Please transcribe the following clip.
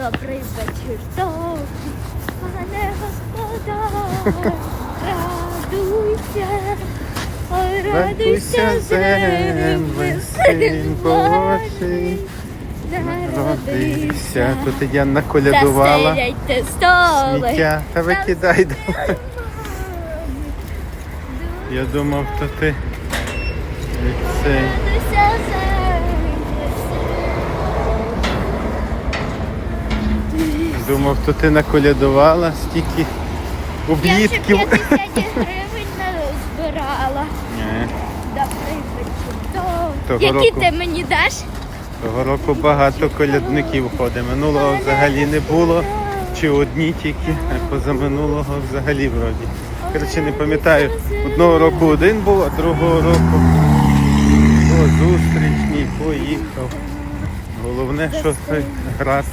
Добрий вечір пане господар, радуйся, ой, радуйся, земле, син Божий, Родився. Тут Янна колядувала. Застеляйте столи. Сміття. Та викидай. давай. Я думав, то ти від цей. Радуйся, земле, Думав, то ти наколядувала стільки Я ще 50 гривень збирала. Ні, вечір Того. Які року. ти мені даш? Того року багато колядників ходить. Минулого взагалі не було. Чи одні тільки, а позаминулого взагалі вроді. Коротше, не пам'ятаю. Одного року один був, а другого року о, зустрічний поїхав. Головне, що той град